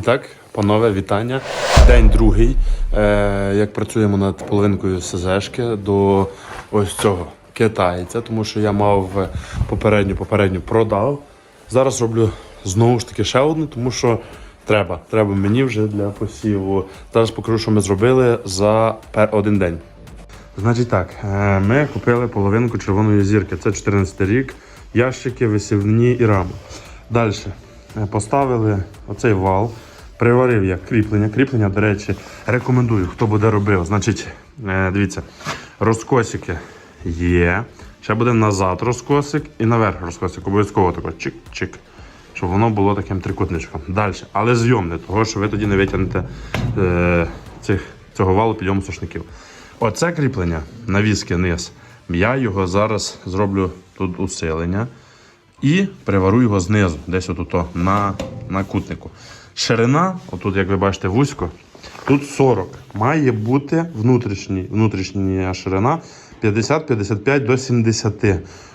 І так, панове, вітання. День другий. Е, як працюємо над половинкою СЗшки до ось цього китайця, тому що я мав е, попередню попередню продав. Зараз роблю знову ж таки ще одну, тому що треба. Треба мені вже для посіву. Зараз покажу, що ми зробили за один день. Значить так, е, ми купили половинку червоної зірки. Це 14 рік, ящики, висівні і рами. Далі поставили оцей вал, приварив я кріплення. Кріплення, до речі, рекомендую, хто буде робив. Значить, е, дивіться, розкосики є. Ще буде назад розкосик і наверх розкосик. Обов'язково тако чик-чик. Щоб воно було таким трикутничком. Далі. Але зйомне, того що ви тоді не витягнете е, цих, цього валу підйому сушників. Оце кріплення навіски низ. Я його зараз зроблю тут усилення і привару його знизу, десь отут на, на кутнику. Ширина, отут, як ви бачите, вузько, тут 40. Має бути внутрішній, внутрішня ширина 50-55 до 70.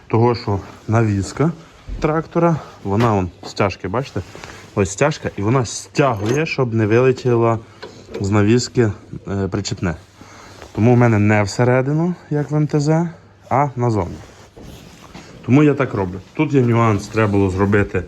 Того, що навіска трактора, вона вон, стяжки, бачите? Ось стяжка, і вона стягує, щоб не вилетіло з навіски е, причепне. Тому в мене не всередину, як в МТЗ, а назовні. Тому я так роблю. Тут є нюанс, треба було зробити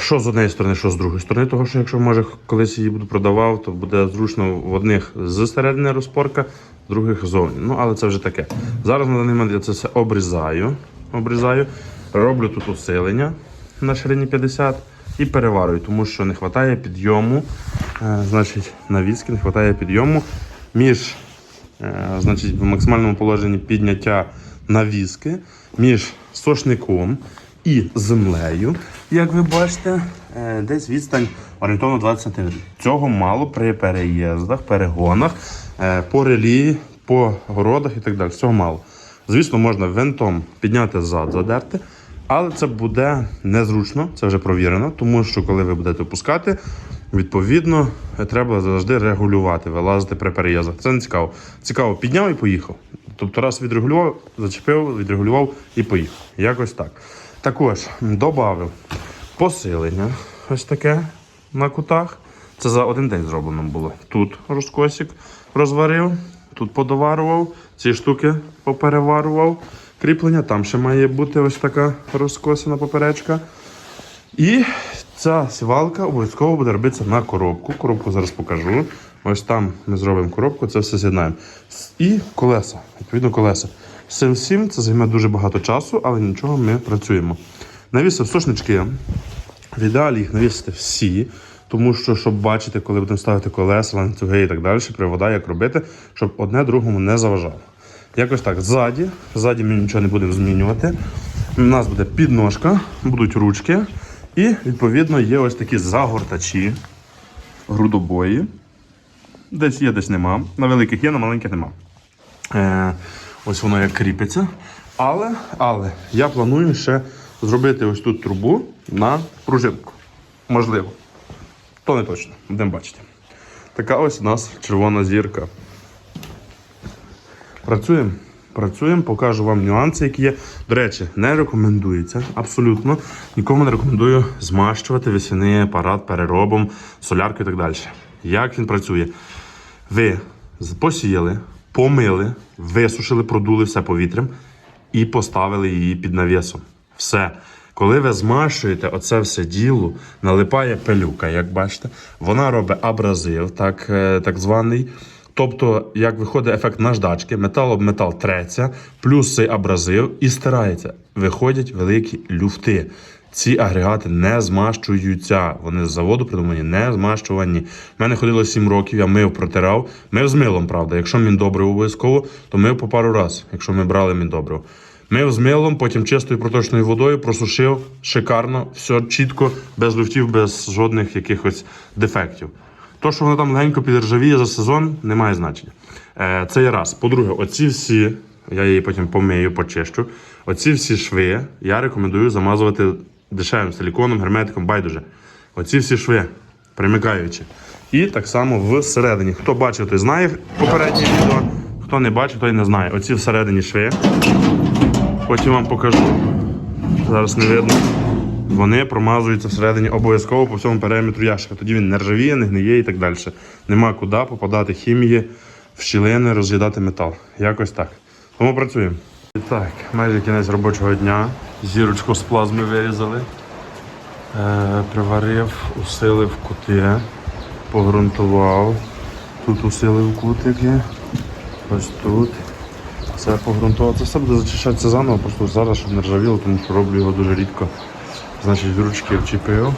що з однієї сторони, що з другої сторони. Того, що якщо може колись її буду продавав, то буде зручно в одних з середини розпорка, в других зовні. Ну, але це вже таке. Зараз на даний момент я це все обрізаю. обрізаю. Роблю тут усилення на ширині 50 і переварюю, тому що не вистачає підйому, е, значить, на віски не вистачає підйому між Е, значить, в максимальному положенні підняття навіски між сошником і землею, як ви бачите, е, десь відстань орієнтовно 20 см. Цього мало при переїздах, перегонах, е, по релі, по городах і так далі. Цього мало. Звісно, можна винтом підняти зад, задерти, але це буде незручно, це вже провірено, тому що коли ви будете опускати, відповідно треба завжди регулювати, вилазити при переїздах. Це не цікаво. Цікаво, підняв і поїхав. Тобто раз відрегулював, зачепив, відрегулював і поїхав. Якось так. Також додав посилення ось таке на кутах. Це за один день зроблено було. Тут розкосик розварив, тут подоварував, ці штуки попереварував. Кріплення, там ще має бути ось така розкосена поперечка. І ця сівалка обов'язково буде робитися на коробку. Коробку зараз покажу. Ось там ми зробимо коробку, це все з'єднаємо. І колеса, відповідно, колеса. З цим всім це займе дуже багато часу, але нічого ми працюємо. Навісив сушнички. В ідеалі їх навісити всі, тому що, щоб бачити, коли будемо ставити колеса, ланцюги і так далі, привода, як робити, щоб одне другому не заважало. Якось так, ззаді, ззаді ми нічого не будемо змінювати. У нас буде підножка, будуть ручки, і відповідно є ось такі загортачі, грудобої. Десь є, десь нема. На великих є, на маленьких нема. Ось воно як кріпиться. Але, але я планую ще зробити ось тут трубу на пружинку. Можливо. То не точно, будемо бачити. Така ось у нас червона зірка. Працюємо. Працюємо, покажу вам нюанси, які є. До речі, не рекомендується абсолютно. Нікому не рекомендую змащувати весняний апарат переробом, соляркою і так далі. Як він працює? Ви посіяли, помили, висушили, продули все повітрям і поставили її під навісом. Все. Коли ви змащуєте оце все діло, налипає пилюка, як бачите, вона робить абразив, так, е, так званий. Тобто, як виходить ефект наждачки, метал об метал треться, плюс цей абразив і стирається. Виходять великі люфти. Ці агрегати не змащуються. Вони з заводу придумані, не змащувані. У мене ходило 7 років, я мив, протирав. Мив з милом, правда. Якщо міндобриво обов'язково, то мив по пару раз, якщо ми брали міндобриво. Мив з милом, потім чистою проточною водою просушив шикарно, все чітко, без люфтів, без жодних якихось дефектів. То, що воно там легенько підржавіє за сезон, не має значення. Е, це є раз. По-друге, оці всі, я її потім помию, почищу. Оці всі шви я рекомендую замазувати дешевим силіконом, герметиком, байдуже. Оці всі шви, примикаючи. І так само всередині. Хто бачив, той знає попереднє відео. Хто не бачив, той не знає. Оці всередині шви. Потім вам покажу. Зараз не видно. вони промазуються всередині обов'язково по всьому периметру ящика. Тоді він не ржавіє, не гниє і так далі. Нема куди попадати хімії в щілини, роз'їдати метал. Якось так. Тому працюємо. І так, майже кінець робочого дня. Зірочку з плазми вирізали. Приварив, усилив кути, погрунтував. Тут усилив кутики. Ось тут. Це погрунтував. Це все буде зачищатися заново, просто зараз, щоб не ржавіло, тому що роблю його дуже рідко. Значить, ручки вчепив.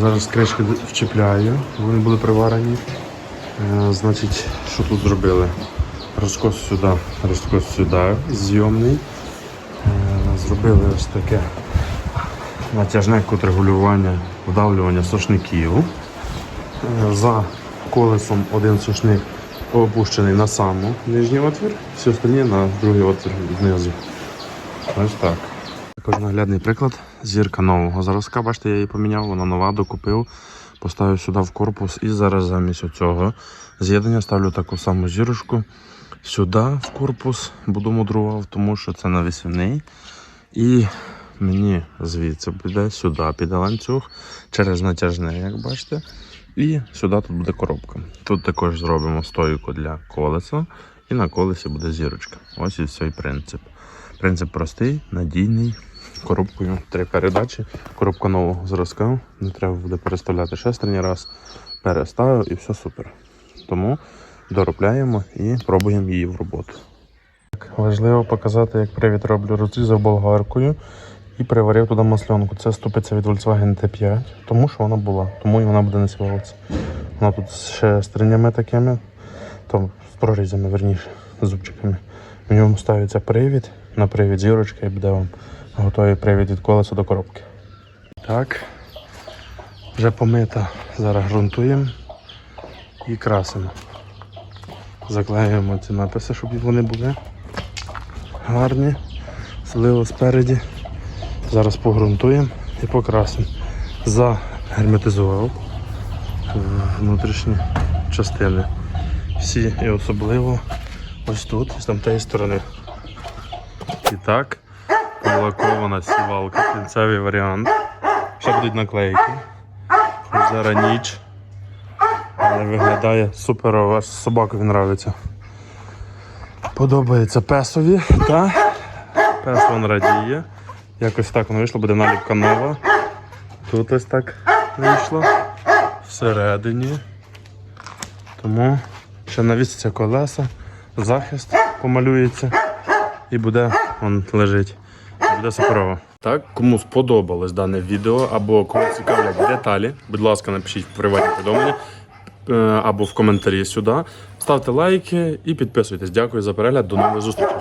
Зараз кришки вчіпляю, вони були приварені. Значить, що тут зробили? Розкос сюди, розкос сюди, зйомний. Зробили ось таке натяжне кут-регулювання, вдавлювання сошників. Е, За колесом один сушник опущений на саму нижній отвір, всі остальні на другий отвір знизу. Ось так. Також наглядний приклад. Зірка нового зразка. Бачите, я її поміняв, вона нова, докупив, поставив сюди в корпус і зараз замість цього з'єднання ставлю таку саму зірочку сюди в корпус, буду мудрував, тому що це навісний. І мені звідси піде сюди, піде ланцюг через натяжне, як бачите. І сюди тут буде коробка. Тут також зробимо стойку для колеса, і на колесі буде зірочка. Ось і цей принцип. Принцип простий, надійний. Коробкою три передачі. Коробка нового зразка. Не треба буде переставляти шестерні раз. Переставив і все супер. Тому доробляємо і пробуємо її в роботу. Важливо показати, як привід роблю. Розрізав болгаркою і приварив туди масленку. Це ступиця від Volkswagen T5, тому що вона була, тому і вона буде не сівалася. Вона тут з шестернями такими, то з прорізями, верніше, зубчиками. В ньому ставиться привід, на привід зірочка і буде вам готовий привід від колеса до коробки. Так, вже помита. Зараз ґрунтуємо і красимо. Заклеюємо ці написи, щоб вони були гарні, особливо спереді. Зараз погрунтуємо і покрасимо. Загерметизував внутрішні частини. Всі і особливо ось тут, з тамтеї сторони. І так, полакована сівалка, кінцевий варіант. Ще будуть наклейки. Зараз ніч. Але виглядає суперово, собакові нравиться. Подобається песові, та пес він радіє. Якось так воно вийшло, буде наліпка нова. Тут ось так вийшло. Всередині. Тому ще навіситься колеса, захист помалюється і буде он лежить. Буде суперово. Так, кому сподобалось дане відео або кому цікавлять деталі, будь ласка, напишіть в приватні повідомлення або в коментарі сюди. Ставте лайки і підписуйтесь. Дякую за перегляд. До нових зустрічей.